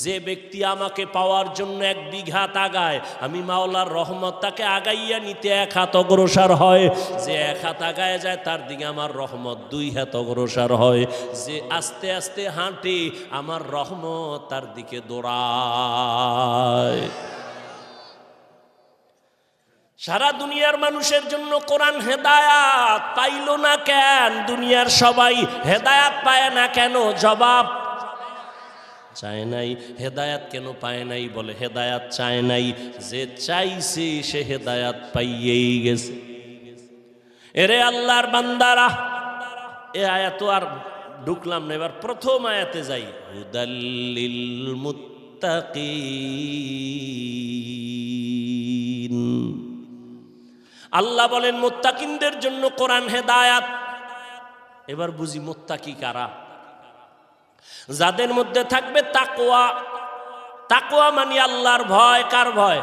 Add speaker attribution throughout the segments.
Speaker 1: যে ব্যক্তি আমাকে পাওয়ার জন্য এক বিঘা তাগায়, আমি মাওলার রহমত তাকে আগাইয়া নিতে এক হাত অগ্রসর হয়। যে এক হাত আগায় যায়, তার দিকে আমার রহমত দুই হাত অগ্রসর হয়। যে আস্তে আস্তে হাঁটে, আমার রহমত তার দিকে দৌড়ায়। সারা দুনিয়ার মানুষের জন্য কোরআন হেদায়াত পাইল না কেন? দুনিয়ার সবাই হেদায়াত পায় না কেন? জবাব চায় নাই, হেদায়াত কেন পায় নাই বলে, হেদায়াত চায় নাই। যে চাইছে সে হেদায়াত পাইয়েই গেছে। এরে আল্লাহর বান্দারা, এ আয়াত আর ঢুকলাম না, এবার প্রথম আয়াতে যাই। হুদাল্লিল মুত্তাকিন আল্লাহ বলেন, মোত্তাকিনদের জন্য কোরআন হেদায়াত। এবার বুঝি, মোত্তাকি কারা? যাদের মধ্যে থাকবে তাকোয়া তাকোয়া মানে আল্লাহর ভয়, কার ভয়?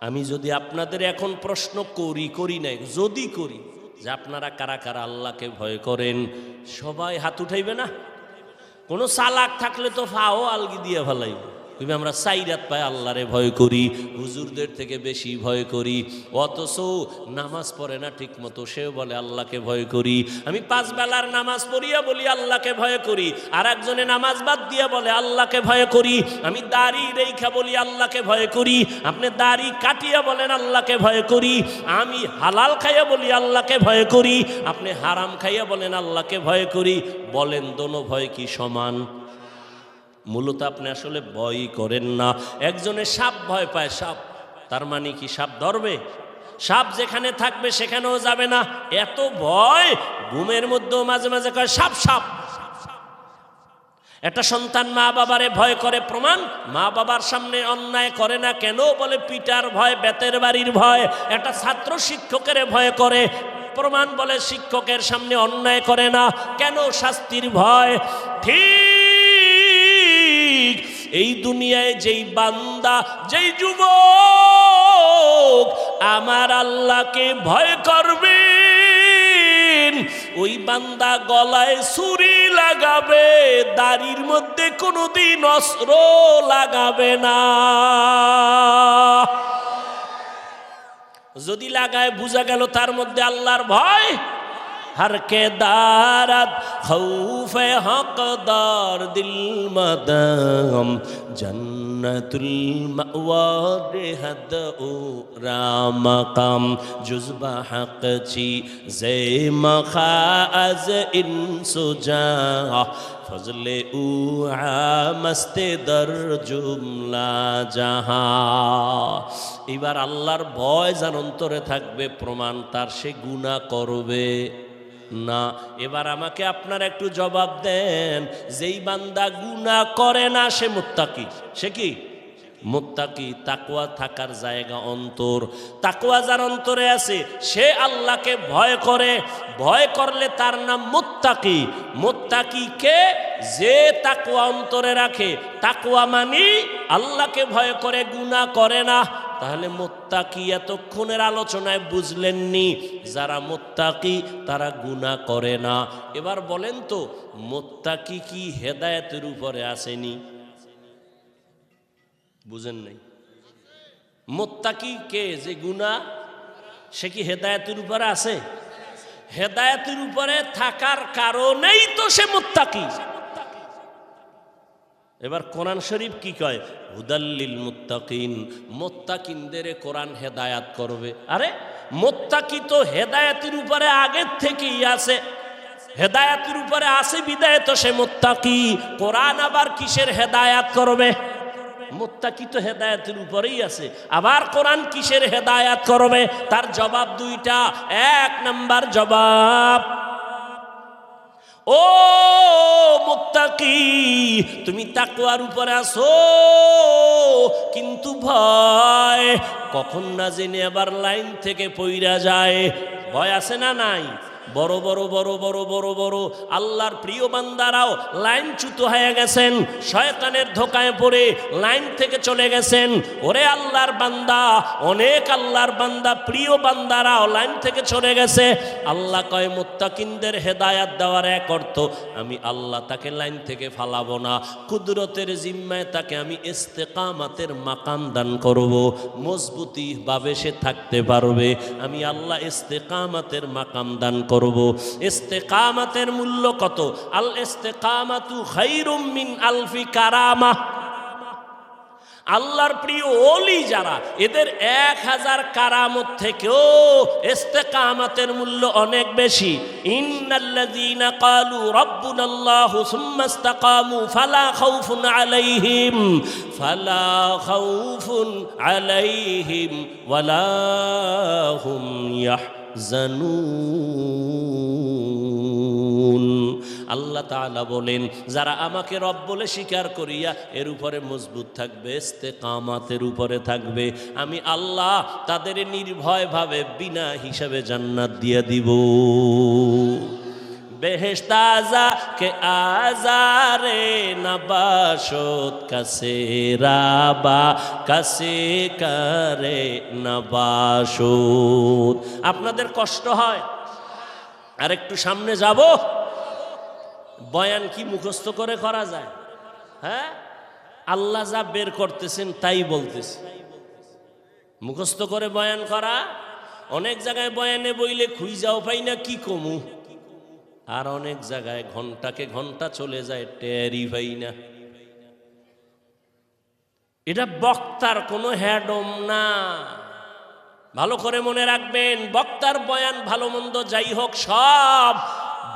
Speaker 1: আমি যদি আপনাদের এখন প্রশ্ন করি করি নাই, যদি করি, যে আপনারা কারা কারা আল্লাহকে ভয় করেন, সবাই হাত উঠাইবে না? কোনো চালাক থাকলে তো ফাও আলগি দিয়ে ফেলাইবে। কইবে আমরা সাইরাত পায় আল্লাহরে ভয় করি, হুজুরদের থেকে বেশি ভয় করি, অথচ নামাজ পড়ে না ঠিক মতো সেও বলে আল্লাহকে ভয় করি। আমি পাঁচ বেলার নামাজ পড়িয়া বলি আল্লাহকে ভয় করি আর একজনে নামাজ বাদ দিয়া বলে আল্লাহকে ভয় করি। আমি দাড়ি রেখা বলি আল্লাহকে ভয় করি, আপনি দাড়ি কাটিয়া বলেন আল্লাহকে ভয় করি। আমি হালাল খাইয়া বলি আল্লাহকে ভয় করি, আপনি হারাম খাইয়া বলেন আল্লাহকে ভয় করি। বলেন, দোনো ভয় কি সমান? মূলত আপনি আসলে ভয়ই করেন না। একজনে সাপ ভয় পায়, সাপ। তার মানে কি সাপ ধরবে? সাপ যেখানে থাকবে সেখানেও যাবে না। এত ভয়, ঘুমের মধ্যেও মাঝে মাঝে কয়, সাপ সাপ। একটা সন্তান মা বাবারে ভয় করে প্রমাণ, মা বাবার সামনে অন্যায় করে না কেন? বলে পিটার ভয়, বেতের বাড়ির ভয়। একটা ছাত্র শিক্ষকের ভয় করে, প্রমাণ বলে শিক্ষকের সামনে অন্যায় করে না। কেন শাস্তির ভয়? ঠিক এই দুনিয়ায় যেই বান্দা, যেই যুবক আমার আল্লাহকে ভয় করবেন। ওই বান্দা গলায় ছুরি লাগাবে, দাড়ির মধ্যে কোনোদিন অস্ত্র লাগাবে না। যদি লাগায়, বোঝা গেল তার মধ্যে আল্লাহর ভয়। ہر کے دارت خوف حق دار دل مدم جنت المعوا رہد اورا مقام جزب حق چی زیم مخا انس جا فضل او عامست در জুমলা যাহা এবার আল্লাহর ভয় تھک بے پرمان تار شے گناہ کرو بے না, এবার আমাকে আপনার একটু জবাব দেন, যেই বান্দা গুণা করে না, সে মুত্তাকি, সে কি? মুত্তাকি তাকুয়া থাকার জায়গা অন্তর। তাকুয়া যার অন্তরে আছে, সে আল্লাহকে ভয় করে। ভয় করলে তার নাম মুত্তাকি। মুত্তাকি কে? যে তাকুয়া অন্তরে রাখে। তাকুয়া মানি আল্লাহকে ভয় করে গুণা করে না। তাহলে মোত্তাকি এতক্ষণের আলোচনায় বুঝলেননি, যারা মোত্তাকি তারা গুণা করে না। এবার বলেন তো, মোত্তাকি কি হেদায়েতের উপরে আসেনি? বুঝেন নাই। মোত্তাকি কে? যে গুণা সে কি হেদায়তের উপরে আছে হেদায়তের উপরে থাকার কারণেই তো সে মোত্তাকি। এবার কোরআন শরীফ কি কয়? হুদাল্লিল মুত্তাকিন মোত্তাকিনদের কোরআন হেদায়াত করবে। আরে, মোত্তাকি তো হেদায়াতের উপরে আগের থেকেই আছে। হেদায়াতের উপরে আছে বিদায় তো সে মোত্তাকি। কোরআন আবার কিসের হেদায়াত করবে? মোত্তাকি তো হেদায়াতের উপরেই আছে। আবার কোরআন কিসের হেদায়াত করবে? তার জবাব দুইটা। এক নাম্বার জবাব ও মোত্তাকি, তুমি তাকুয়ার উপরে আসো কিন্তু ভয় কখন না জেনে আবার লাইন থেকে পইরা যায়, ভয় আছে না নাই? বড় বড় বড় বড় বড় বড়। আল্লাহর প্রিয় বান্দারাও লাইনচ্যুত হয়ে গেছেন, শয়তানের ধোকায় পড়ে লাইন থেকে চলে গেছেন। ওরে আল্লাহর বান্দা, অনেক আল্লাহর বান্দা, প্রিয় বান্দারাও লাইন থেকে চলে গেছে। আল্লাহ কয়, মুত্তাকিনদের হেদায়াত দেওয়ার এক অর্থ, আমি আল্লাহ তাকে লাইন থেকে ফালাবো না। কুদরতের জিম্মায় তাকে আমি ইস্তেকামাতের মাকাম দান করব। মজবুতি ভাবে সে থাকতে পারবে। আমি আল্লাহ ইস্তেকামাতের মাকাম দান করব। ইস্তেকামাতের মূল্য কত? আল ইস্তেকামাতু খাইরুম মিন আলফি কারামা। আল্লাহর প্রিয় ওলি যারা, এদের এক হাজার কারামত থেকেও ইস্তেকামাতের মূল্য অনেক বেশি। ইন্নাল্লাযীনা ক্বালু রাব্বুনাল্লাহু সুম্মা ইসতাকামু ফালা খাউফুন আলাইহিম, ফালা খাউফুন আলাইহিম ওয়ালা হুম ইয়াহজানুন আল্লাহ তালা বলেন, যারা আমাকে রব বলে স্বীকার করিয়া এর উপরে মজবুত থাকবে স্তে কামাতের উপরে থাকবে, আমি আল্লাহ তাদের নির্ভয়ভাবে বিনা হিসাবে জান্নাত দিয়া দিব। বেহেস্তাজা কে আজারে নবাসত কাসে রাবা কাসে করে নবাসত। আপনাদের কষ্ট হয়? আর একটু সামনে যাব। বয়ান কি মুখস্থ করে করা যায়? হ্যাঁ? আল্লাহ যা বের করতেছেন তাই বলতেছে। মুখস্থ করে বয়ান করা? অনেক জায়গায় বয়ানে বইলে খুই যাও পাই না কি কমু? আর অনেক জায়গায় ঘন্টাকে ঘণ্টা চলে যায় টেরি ভাই না। এটা বক্তার কোনো হ্যাডম না। ভালো করে মনে রাখবেন, বক্তার বয়ান ভালো মন্দ যাই হোক, সব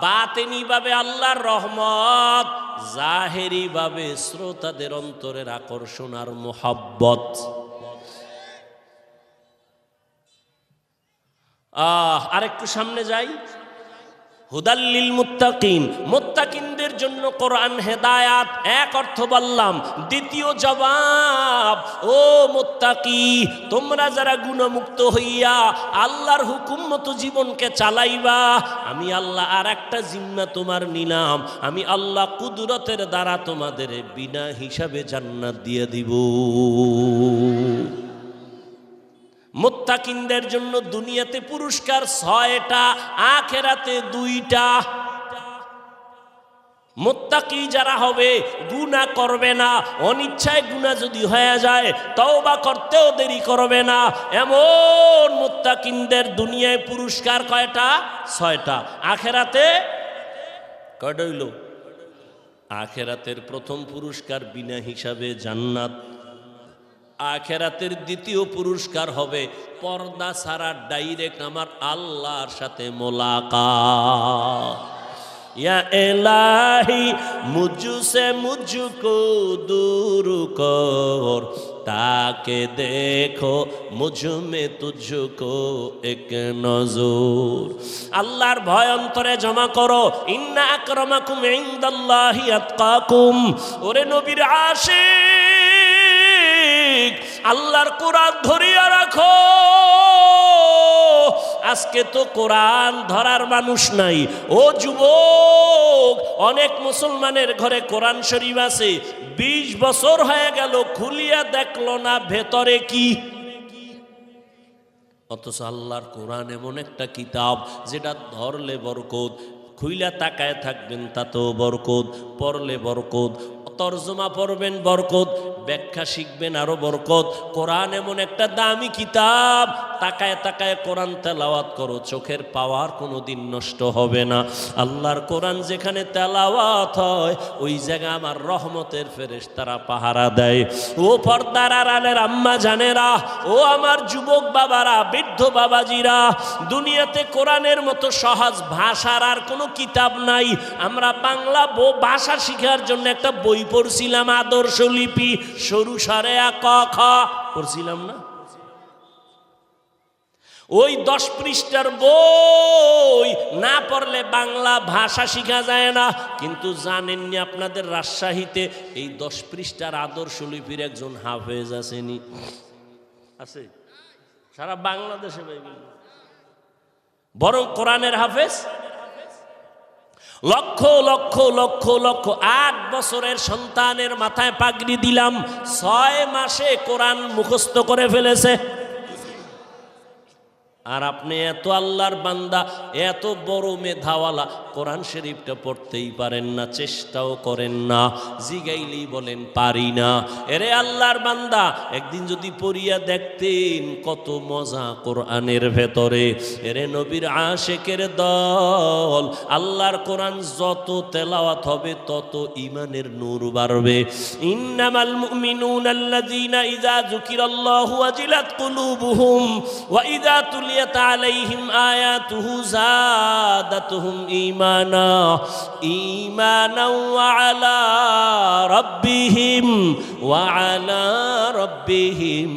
Speaker 1: বাতেনি ভাবে আল্লাহর রহমত জাহেরি ভাবে শ্রোতাদের অন্তরের আকর্ষণ আর মোহাব্বত। আহ, আরেকটু সামনে যাই। হুদাল্লিল মুত্তাকিন, মুত্তাকিনদের জন্য কোরআন হেদায়াত, এক অর্থ বললাম। দ্বিতীয় জবাব, ও মুত্তাকি, তোমরা যারা গুণমুক্ত হইয়া আল্লাহর হুকুম মতো জীবনকে চালাইবা, আমি আল্লাহ আর একটা জিম্মা তোমার নিলাম। আমি আল্লাহ কুদরতের দ্বারা তোমাদের বিনা হিসাবে জান্নাত দিয়ে দিব। মোত্তাকিনদের জন্য দুনিয়াতে পুরস্কার ছয়টা, আখেরাতে দুইটা। মোত্তাকি যারা হবে গুণা করবে না, অনিচ্ছায় গুণা যদি হয়ে যায়, তওবা করতেও দেরি করবে না। এমন মোত্তাকিনদের দুনিয়ায় পুরস্কার কয়টা? ছয়টা। আখেরাতে? কয়টা হইল? আখেরাতের প্রথম পুরস্কার বিনা হিসাবে জান্নাত। আখেরাতের দ্বিতীয় পুরস্কার হবে পর্দা ছাড়া ডাইরেক্ট আমার আল্লাহর সাথে মোলাকা یا الہی মুজু কো দূর কর। তাকে দেখো تاکہ دیکھو مجھ میں تجھ کو আল্লাহর ভয় অন্তরে জমা করো, ইন্না আকরামাকুম ইনদাল্লাহি আতকাকুম। ওরে নবীর আশিক। আল্লাহর কোরআন ধরিয়া রাখো। আজকে তো কোরআন ধরার মানুষ নাই। ও যুবক, অনেক মুসলমানের ঘরে কোরআন শরীফ আছে। বিশ বছর হয়ে গেল, খুলিয়া দেখল না ভেতরে কি? অথচ আল্লাহর কোরআন এমন একটা কিতাব, যেটা ধরলে বরকত, খুইলা তাকায় থাকবেন তাতেও বরকত, পড়লে বরকত তর্জমা পড়বেন বরকত, ব্যাখ্যা শিখবেন আরও বরকত। কোরআন এমন একটা দামি কিতাব, তাকায় তাকায় কোরআন তেলাওয়াত করো, চোখের পাওয়ার কোনো দিন নষ্ট হবে না। আল্লাহর কোরআন যেখানে তেলাওয়াত হয়, ওই জায়গা আমার রহমতের ফেরেশ তারা পাহারা দেয়। ও পর্দার আড়ালের আম্মা জানেরা, ও আমার যুবক বাবারা বৃদ্ধ বাবাজিরা, দুনিয়াতে কোরআনের মতো সহজ ভাষার আর কোনো কিতাব নাই। আমরা বাংলা ভাষা শিখার জন্য একটা বই পড়ছিলাম, আদর্শ লিপি, সরু সারে ক, খ। পড়ছিলাম না? ওই দশ পৃষ্ঠার বই না পড়লে বাংলা ভাষা শিখা যায় না। কিন্তু জানেননি আপনাদের রাজশাহীতে এই দশ পৃষ্ঠার আদর্শ লিপির একজন হাফেজ আসেনি আছে? সারা বাংলাদেশে বরং কোরআনের হাফেজ, লক্ষ লক্ষ লক্ষ লক্ষ, আট বছরের সন্তানের মাথায় পাগড়ি দিলাম, ছয় মাসে কোরআন মুখস্থ করে ফেলেছে। আর আপনি এত আল্লাহর বান্দা, এত বড় মেধাওয়ালা, কোরআন শরীফটা পড়তেই পারেন না, চেষ্টাও করেন না, জিগাইলেই বলেন পারি না। এরে আল্লাহর বান্দা, একদিন যদি পড়িয়া দেখতেন কত মজা কোরআনের ভেতরে। এরে নবীর আশেকের দল, আল্লাহর কোরআন যত তেলাওয়াত হবে তত ইমানের নূর বাড়বে। ইন্নামাল মুমিনুন আল্লাযীনা ইযা যুকিরাল্লাহু ওয়াজিলাত কুলুবুহুম ওয়া ইযা তুলিয়াত আলাইহিম আয়াতুহু যাদাতুহুম ঈমানা ঈমানা ওয়া আলা রাব্বিহিম ওয়া আলা রাব্বিহিম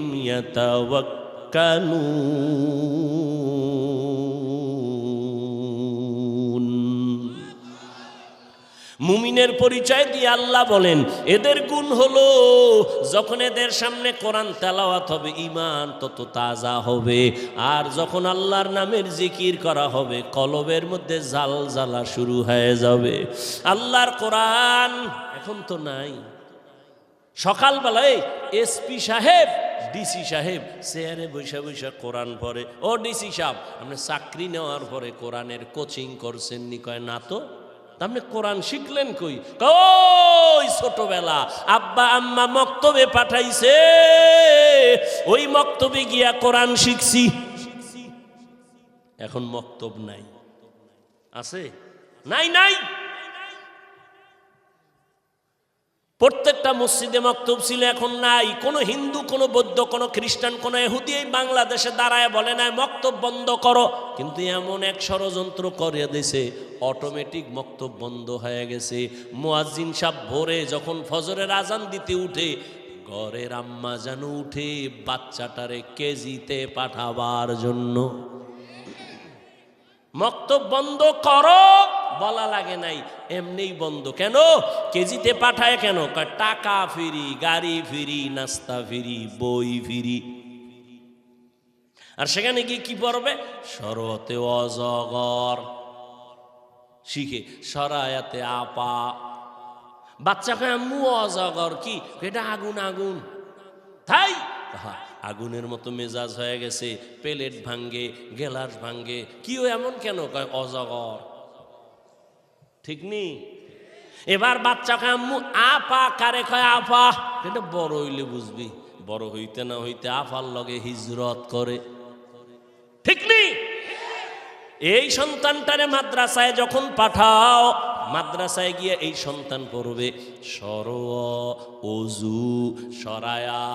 Speaker 1: মুমিনের পরিচয় দিয়ে আল্লাহ বলেন, এদের গুণ হলো, যখন এদের সামনে কোরআন তেলাওয়াত হবে ইমান তত তাজা হবে, আর যখন আল্লাহর নামের জিকির করা হবে, কলবের মধ্যে জাল জ্বালা শুরু হয়ে যাবে। আল্লাহর কোরআন এখন তো নাই। সকালবেলায় এসপি সাহেব, ডিসি সাহেব, চেয়ারে বৈশা বৈশা কোরআন পড়ে। ও ডিসি সাহেব, আপনি চাকরি নেওয়ার পরে কোরআনের কোচিং করছেন নি কয়, না তো তা। আপনি কোরআন শিখলেন কই? কই ছোটবেলা? আব্বা, আম্মা মক্তবে পাঠাইছে, ওই মক্তবে গিয়া কোরআন শিখছি। এখন মক্তব নাই। আছে? নাই নাই। প্রত্যেকটা মসজিদে মক্তব ছিল, এখন নাই। কোনো হিন্দু, কোনো বৌদ্ধ, কোনো খ্রিস্টান, কোনো এহুদি এই বাংলাদেশে দাঁড়ায় বলে না মক্তব বন্ধ করো। কিন্তু এমন এক ষড়যন্ত্র করে দিছে অটোমেটিক মক্তব বন্ধ হয়ে গেছে। মুয়াজ্জিন সাহ ভোরে যখন ফজরের আজান দিতে উঠে, ঘরের আম্মা যেন উঠে বাচ্চাটারে কেজিতে পাঠাবার জন্য। মক্তব বন্ধ করো। বলা লাগে নাই, এমনিই বন্ধ। কেন? কেজিতে পাঠায় কেন? টাকা ফিরি, গাড়ি ফিরি, নাস্তা ফিরি, বই ফিরি। আর সেখানে গিয়ে কি পড়বে? সরতে অজগর। শিখে সরায়াতে আপা। বাচ্চা কয়, আম্মু, অজগর কি? এটা আগুন আগুন। তাই আগুনের মতো মেজাজ হয়ে গেছে, প্লেট ভাঙ্গে, গেলাস ভাঙ্গে কি এমন কেন? কয়, অজগর। ঠিক নি? এবার বাচ্চা কয়, আম্মু, আপা কারে কয়, আপা? এটা বড় হইলে বুঝবি, বড় হইতে না হইতে আফার লগে হিজরত করে। ঠিক নি? এই সন্তানটারে মাদ্রাসায় যখন পাঠাও, মাদ্রাসায় গিয়ে এই সন্তান পড়বে, সর অজু সরায়া,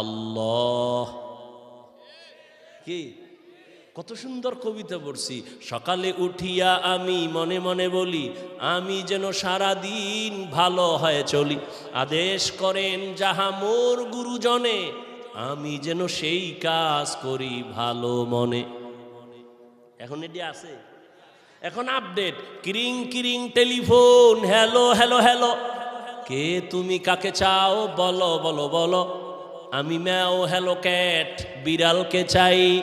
Speaker 1: আল্লাহ। কি? কত সুন্দর কবিতা পড়ছি। সকালে উঠিয়া আমি মনে মনে বলি, আমি যেন সারা দিন ভালো হয়ে চলি। আদেশ করেন যাহা মোর গুরুজনে, আমি যেন সেই কাজ করি ভালো মনে। এখন এটি আছে? এখন update. কিরিং কিরিং, telephone, hello hello hello. কে তুমি কাকে চাও? বলো বলো বলো। আমি ম্যাও, হ্যালো, ক্যাট, বিড়ালকে চাই।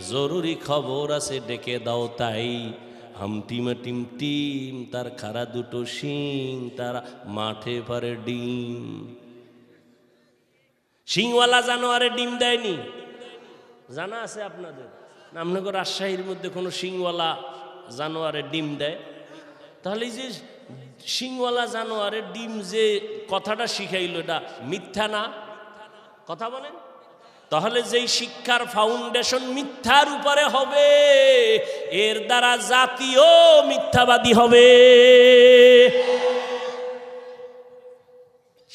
Speaker 1: জরুরি খবর আছে, ডেকে দাও তাই। হামটিম টিম টিম তার খারা দুটো শিং, তার মাঠে পারে ডিম। শিংওয়ালা জানোয়ারে ডিম দেয়নি? জানা আছে আপনাদের? না আপনাদের রাজশাহীর মধ্যে কোনো শিংওয়ালা জানোয়ারের ডিম দেয়? তাহলে যে শিংওয়ালা জানোয়ারের ডিম যে কথাটা শিখাইল, এটা মিথ্যা না? কথা বলেন? তাহলে যেই শিক্ষার ফাউন্ডেশন মিথ্যার উপরে হবে, এর দ্বারা জাতীয় মিথ্যাবাদী হবে।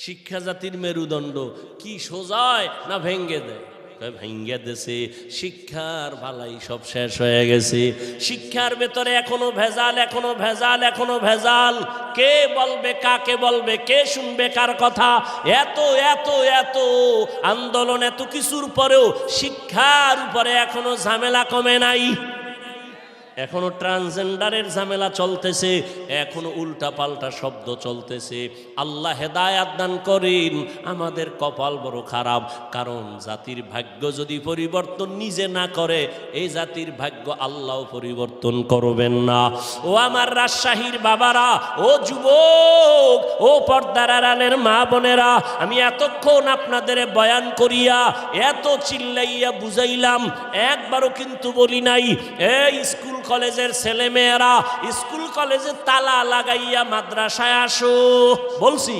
Speaker 1: শিক্ষা জাতির মেরুদণ্ড কি সোজায় না ভেঙ্গে দেয়? কয়, ভাঙ্গিয়া দেশে শিক্ষার ভালাই সব শেষ হয়ে গেছে। শিক্ষার ভেতরে এখনও ভেজাল এখনও ভেজাল এখনও ভেজাল। কে বলবে, কাকে বলবে, কে শুনবে, কার কথা? এত এত এত আন্দোলন, এত কিছুর পরেও শিক্ষার উপরে এখনও ঝামেলা কমে নাই। এখনও ট্রান্সজেন্ডারের ঝামেলা চলতেছে, এখনও উল্টা পাল্টা শব্দ চলতেছে। আল্লাহ হেদায়াত দান করেন, আমাদের কপাল বড় খারাপ, কারণ জাতির ভাগ্য যদি পরিবর্তন নিজে না করে, এই জাতির ভাগ্য আল্লাহ পরিবর্তন করবেন না। ও আমার রাজশাহীর বাবারা, ও যুবক, ও পর্দার আড়ালের মা বোনেরা, আমি এতক্ষণ আপনাদের বয়ান করিয়া, এত চিল্লাইয়া বুঝাইলাম, একবারও কিন্তু বলি নাই, এই স্কুল কলেজের ছেলেমেয়েরা স্কুল কলেজে তালা লাগাইয়া মাদ্রাসায় আসো। বলছি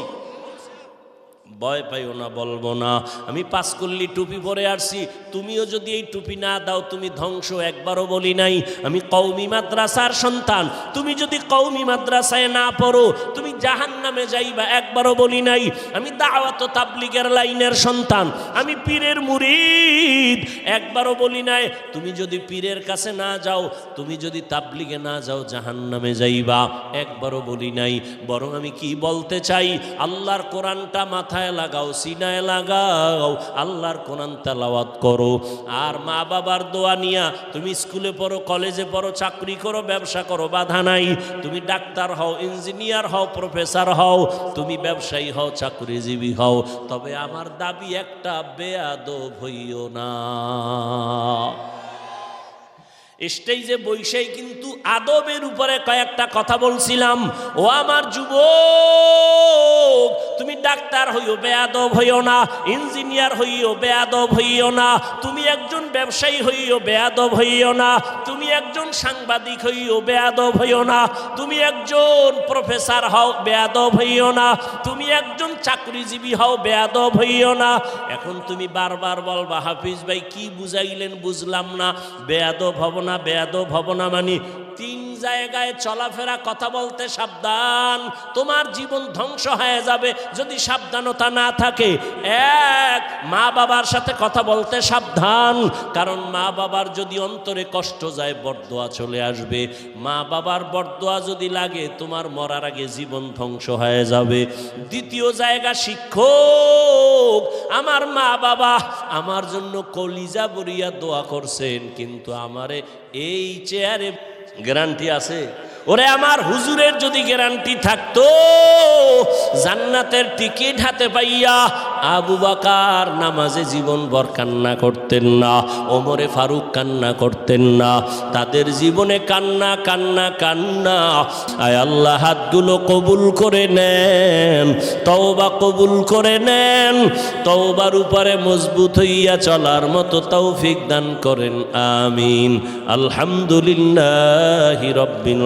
Speaker 1: ভয় পাইও না, বলব না। আমি পাঁচকল্লি টুপি পরে আসছি। তুমিও যদি এই টুপি না দাও, তুমি ধ্বংস। একবারও বলি নাই, আমি কৌমি মাদ্রাসার সন্তান। তুমি যদি কৌমি মাদ্রাসায় না পড়ো, তুমি জাহান নামে যাইবা, একবারও বলি নাই। আমি দাওয়াত তাবলিগের লাইনের সন্তান। আমি পীরের মুরিদ, একবারও বলি নাই। তুমি যদি পীরের কাছে না যাও, তুমি যদি তাবলিগে না যাও জাহান নামে যাইবা। একবারও বলি নাই। বরং আমি কি বলতে চাই? আল্লাহর কোরআনটা মাথায় লাগাও, সিনায় লাগাও, আল্লাহর কোরআন তেলাওয়াত করো। আর মা বাবার দোয়া নিয়া তুমি স্কুলে পড়ো, কলেজে পড়ো, চাকরি করো, ব্যবসা করো, বাধা নাই। তুমি ডাক্তার হও, ইঞ্জিনিয়ার হও, প্রফেসর হও, তুমি ব্যবসায়ী হও, চাকরিজীবী হও। তবে আমার দাবি একটা, বেয়াদব হইও না। স্টেজে বৈশাই কিন্তু আদবের উপরে কয়েকটা কথা বলছিলাম। ও আমার যুবক তুমি ডাক্তার হইও, বেয়াদব হইও না, ইঞ্জিনিয়ার হইও, বেয়াদব হইও না, তুমি একজন ব্যবসায়ী হইও, বেয়াদব হইও না, তুমি একজন সাংবাদিক হইও, বেয়াদব হইও না, তুমি একজন প্রফেসর হও, বেয়াদব হইও না, তুমি একজন চাকরিজীবী হও, বেয়াদব হইও না। এখন তুমি বারবার বলবা, হাফিজ ভাই, কি বুঝাইলেন বুঝলাম না, বেয়াদব হব না, বেয়াদব হব না মানে তিন জায়গায় চলাফেরা, কথা বলতে সাবধান। তোমার জীবন ধ্বংস হয়ে যাবে যদি সাবধানতা না থাকে। এক, মা বাবার সাথে কথা বলতে সাবধান, কারণ মা বাবার যদি অন্তরে কষ্ট যায়, বরদোয়া চলে আসবে। মা বাবার বরদোয়া যদি লাগে, তোমার মরার আগে জীবন ধ্বংস হয়ে যাবে। দ্বিতীয় জায়গা, শিক্ষক। আমার মা বাবা আমার জন্য কলিজা বরিয়া দোয়া করছেন, কিন্তু আমারে এই চেয়ারে গ্যারান্টি আছে ওরে আমার হুজুরের যদি গ্যারান্টি থাকতো, জান্নাতের টিকিট হাতে পাইয়া আবু বাকার নামাজে জীবন ভর কান্না করতেন না, ওমরে ফারুক কান্না করতেন না, তাদের জীবনে কান্না কান্না কান্না। আয় আল্লাহ, হাতগুলো কবুল করে নেন, তওবা কবুল করে নেন, তওবার উপরে মজবুত হইয়া চলার মতো তৌফিক দান করেন, আমিন। আলহামদুলিল্লাহ রব্বিল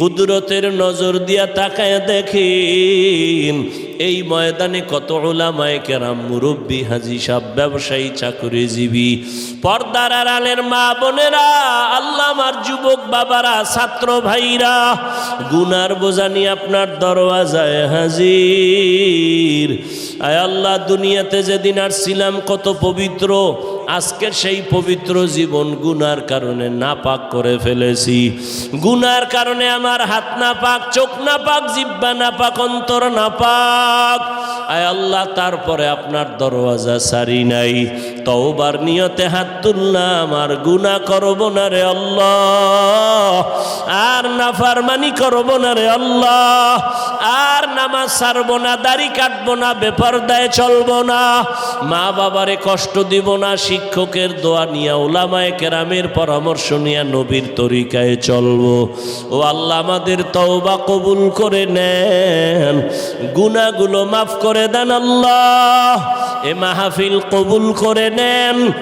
Speaker 1: কুদরতের নজর দিয়া তাকায় দেখেন। এই ময়দানে কত ওলামায় কেরাম মুরব্বী, হাজি সাহ ব্যবসায়ী, চাকরিজীবী, পর্দার আড়ালের মা বোনেরা আল্লাহ আমার যুবক বাবারা, ছাত্র ভাইরা, গুনার বোঝানি আপনার দরওয়াজায় হাজির। আয় আল্লাহ, দুনিয়াতে যেদিন আসছিলাম কত পবিত্র আজকের সেই পবিত্র জীবন গুনার কারণে নাপাক করে ফেলেছি। গুনার কারণে আমার হাত না পাক চোখ না পাক জিব্বা না পাক অন্তর না পাক पाक। আয় আল্লাহ, তারপরে আপনার দরওয়াজা সারি নাই। তওবার নিয়তে হাত তুললাম, আর গুনাহ করব না রে আল্লাহ। আর নাফারমানি করব না রে আল্লাহ। আর নামাজ ছাড়বো না, দাড়ি কাটবো না, বেপরদায় চলবো না। মা বাবারে কষ্ট দিব না, শিক্ষকের দোয়া নিয়ে ওলামায় কেরামের পরামর্শ নিয়ে নবীর তরিকায় চলবো। ও আল্লাহ, আমাদের তওবা কবুল করে নেন। গুনাহগুলো মাফ করে দেন আল্লাহ। এ মাহফিল কবুল করে নেন।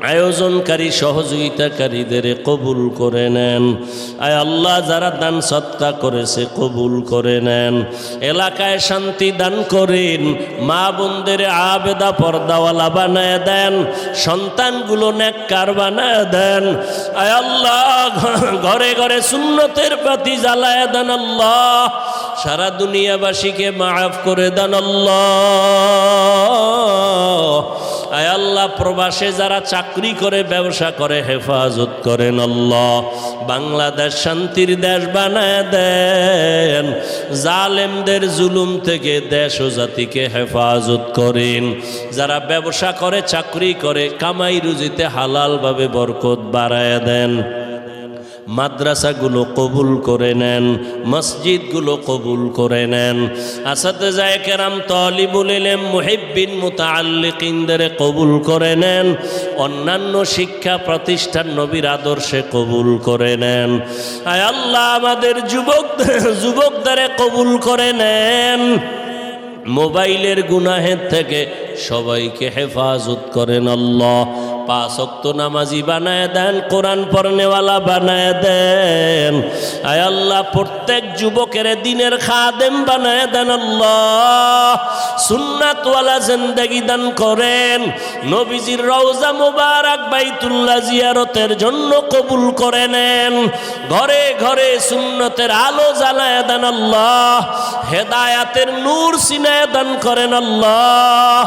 Speaker 1: আয়োজনকারী, সহযোগিতাকারীদের কবুল করে নেন। আয় আল্লাহ, যারা দান সত্তা করেছে, কবুল করে নেন। এলাকায় শান্তি দান করেন। মা বোনদের আবেদা পর্দাওয়ালা বানায় দেন। সন্তানগুলো নেককার বানায় দেন। আয় আল্লাহ ঘরে ঘরে সুন্নতের প্রতি জ্বালায় দেন আল্লাহ। সারা দুনিয়াবাসীকে মাফ করে দেন আয় আল্লাহ, প্রবাসে যারা চাকরি করে, ব্যবসা করে, হেফাজত করেন আল্লাহ। বাংলাদেশ শান্তির দেশ বানায় দেন। জালেমদের জুলুম থেকে দেশ ও জাতিকে হেফাজত করেন। যারা ব্যবসা করে, চাকরি করে, কামাই রুজিতে হালালভাবে বরকত বাড়ায় দেন। মাদ্রাসাগুলো কবুল করে নেন, মসজিদগুলো কবুল করে নেন। আসাতে যায় কেরাম তলিবুল ইলেম মুহিব্বিন মুতাআল্লিকিনদের কবুল করে নেন। অন্যান্য শিক্ষা প্রতিষ্ঠান নবীর আদর্শে কবুল করে নেন। আয় আল্লাহ, আমাদের যুবক যুবকদের কবুল করে নেন। মোবাইলের গুনাহের থেকে সবাইকে হেফাজত করেন আল্লাহ। পাঁচ অক্ত নামাজি বানায় দেন, কোরআন পড়নেওয়ালা বানায় দেন। আয় আল্লাহ, প্রত্যেক যুবকের দিনের খাদেম বানায় দেন আল্লাহ। সুন্নাতওয়ালা জিন্দেগি দান করেন। নবীজির রওজা মুবারক বাইতুল্লাহ জিয়ারতের জন্য কবুল করে নেন। ঘরে ঘরে সুন্নতের আলো জ্বালায় দেন আল্লাহ। হেদায়াতের নূর সিনায় দান করেন আল্লাহ।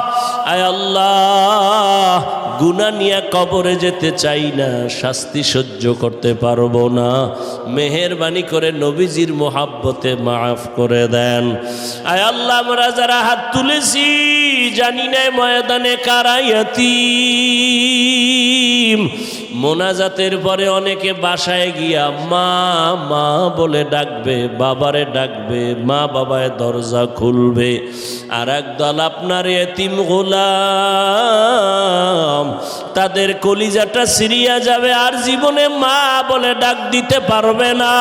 Speaker 1: আয় আল্লাহ গুনা নিয়ে কবরে যেতে চাই না, শাস্তি সহ্য করতে পারব না। মেহেরবানি করে নবীজির মোহাব্বতে মাফ করে দেন। আয় আল্লাহ, আমরা যারা হাত তুলেছি, জানি না ময়দানে কারাইয়াতি মোনাজাতের পরে অনেকে বাসায় গিয়া মা মা বলে ডাকবে, বাবারে ডাকবে, মা বাবায় দরজা খুলবে। আর একদল আপনার এতিম গোলাম, তাদের কলিজাটা সিরিয়া যাবে আর জীবনে মা বলে ডাক দিতে পারবে না,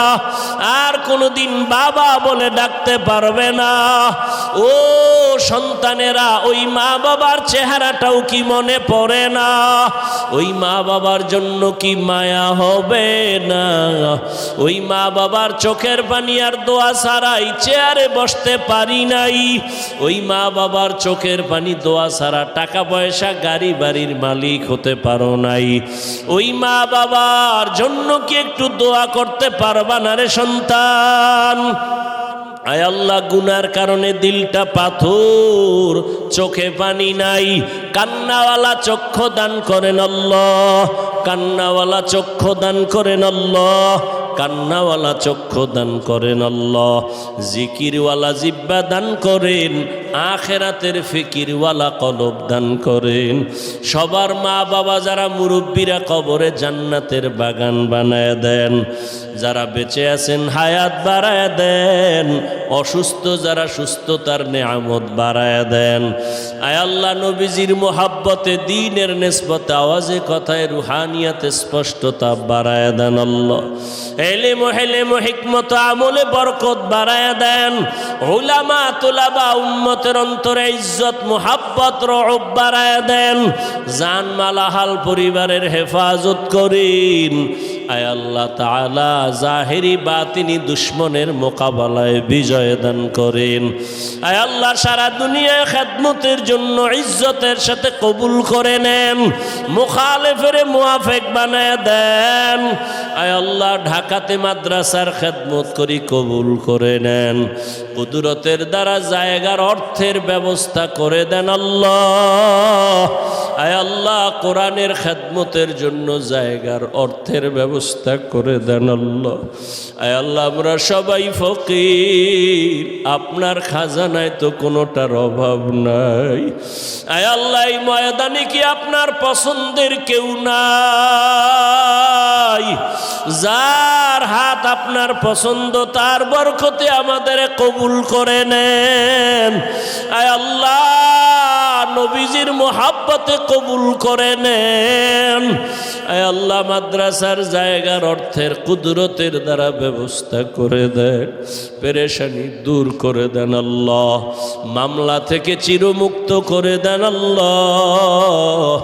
Speaker 1: আর কোনোদিন বাবা বলে ডাকতে পারবে না। ও সন্তানেরা, ওই মা বাবার চেহারাটাও কি মনে পড়ে না? ওই মা বাবার জন্য কি মায়া হবে না? ওই মা বাবার চোখের পানি আর দোয়া ছাড়াই চেয়ারে বসতে পারি নাই। ওই মা বাবার চোখের পানি, দোয়া ছাড়া টাকা পয়সা গাড়ি বাড়ির মালিক হতে পারো নাই। ওই মা বাবার জন্য কি একটু দোয়া করতে পারবা না রে সন্তান? আয় আল্লাহ, গুনার কারণে দিলটা পাথর, চোখে পানি নাই। কান্নাওয়ালা চক্ষ দান করেন আল্লাহ, কান্নাওয়ালা চক্ষ দান করেন আল্লাহ, কান্নাওয়ালা চক্ষ দান করেন আল্লাহ। জিকিরওয়ালা জিব্বা দান করেন আখেরাতের ফিকিরওয়ালা কলব দান করেন। সবার মা বাবা যারা মুরব্বীরা কবরে জান্নাতের বাগান বানায় দেন, যারা বেঁচে আছেন হায়াত বাড়ায় দেন, অসুস্থ যারা সুস্থতার নেয়ামত বাড়ায় দেন। আয় আল্লাহ নবীজির মোহাব্বতে, দিনের নেসবতে, আওয়াজে, কথায়, রুহানিয়াতে স্পষ্টতা বাড়ায় দেন আল্লাহ। এলে মহেলে হিকমত, আমলে বরকত বাড়ায় দেন। ওলামা তোলাবা উম্মতের অন্তরে ইজ্জত মোহাব্বত রব বাড়ায় দেন। জানমালাহাল পরিবারের হেফাজত করিন। আয় আল্লাহ তাআলা জাহেরি বাতিনি দুশ্মনের মোকাবেলায় বিজয় দান করেন। আয় আল্লাহ সারা দুনিয়ায় খেদমতের জন্য ইজ্জতের সাথে কবুল করে নেন, মুখালেফের মুআফেক বানায় দেন। আয় আল্লাহ ঢাকাতে মাদ্রাসার খেদমত করি কবুল করে নেন, কুদুরতের দ্বারা জায়গার অর্থের ব্যবস্থা করে দেন আল্লাহ। আয় আল্লাহ কোরআনের খেদমতের জন্য জায়গার অর্থের ব্যবস্থা করে দেন আল্লাহ। আয় আল্লাহ, আমরা সবাই ফকির, আপনার খাজানায় তো কোনোটার অভাব নাই। আয় আল্লাহ, এই ময়দানে কি আপনার পছন্দের কেউ নাই? যার হাত আপনার পছন্দ, তার বরকতে আমাদের কবুল করে নেন। আয় আল্লাহ নবীজির মোহাব্বতে কবুল করে নেন। আল্লাহ, মাদ্রাসার জায়গার অর্থের কুদরতের দ্বারা ব্যবস্থা করে দেন। পেরেশানি দূর করে দেন আল্লাহ। মামলা থেকে চিরমুক্ত করে দেন আল্লাহ।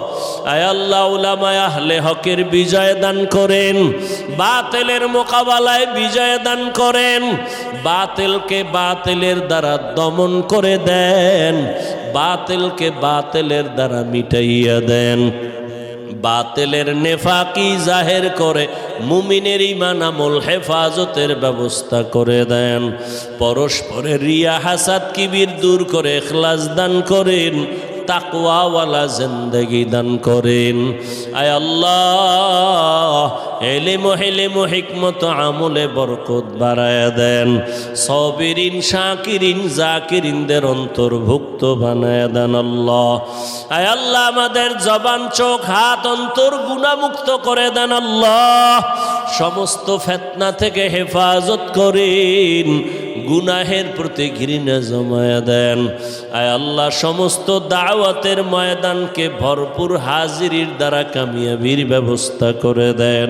Speaker 1: আল্লাহ, উলামায় আহলে হকের বিজয় দান করেন। বাতেলের মোকাবেলায় বিজয় দান করেন। বাতেলকে বাতেলের দ্বারা দমন করে দেন। বাতেলকে বাতেলের দ্বারা মিটাইয়া দেন। বাতেলের নেফাকি জাহের করে মুমিনের ইমান আমল হেফাজতের ব্যবস্থা করে দেন। পরস্পরের রিয়া হাসাদ কিবির দূর করে এখলাস দান করেন। তাকওয়াওয়ালা জিন্দগি দান করেন। আয় আল্লাহ, এলেম হেলেম হিকমত আমলে বরকত বাড়ায় দেন। সবিরিন, শাকিরিন, জাকিরিনদের অন্তর্ভুক্ত বানায় দেন আল্লাহ। আয় আল্লাহ, আমাদের জবান, চোখ, হাত, অন্তর গুণামুক্ত করে দেন আল্লাহ। সমস্ত ফেতনা থেকে হেফাজত করেন। গুনাহের প্রতি ঘৃণা জমায়া দেন। আয় আল্লাহ, সমস্ত দাওয়াতের ময়দানকে ভরপুর হাজিরির দ্বারা কামিয়াবির ব্যবস্থা করে দেন।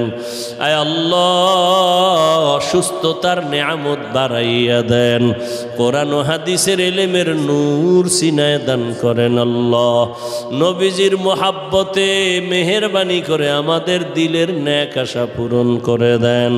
Speaker 1: আয় আল্লাহ, সুস্থতার নেয়ামত বাড়াইয়া দেন। কোরআন হাদিসের এলেমের নূর সিনায় দান করেন আল্লাহ। নবীজির মোহাব্বতে মেহরবানি করে আমাদের দিলের ন্যাক আশা পূরণ করে দেন।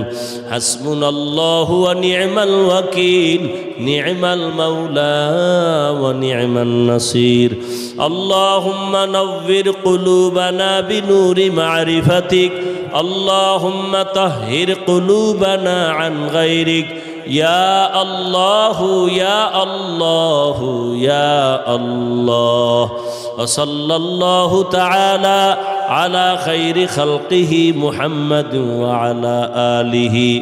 Speaker 1: হাসমুন আল্লাহ নিয়মাল ওয়াকিল। الوكيل نعم المولى ونعم النصير. اللهم نور قلوبنا بنور معرفتك. اللهم طهر قلوبنا عن غيرك. يا الله يا الله يا الله. وصلى الله تعالى على خير خلقه محمد وعلى آله.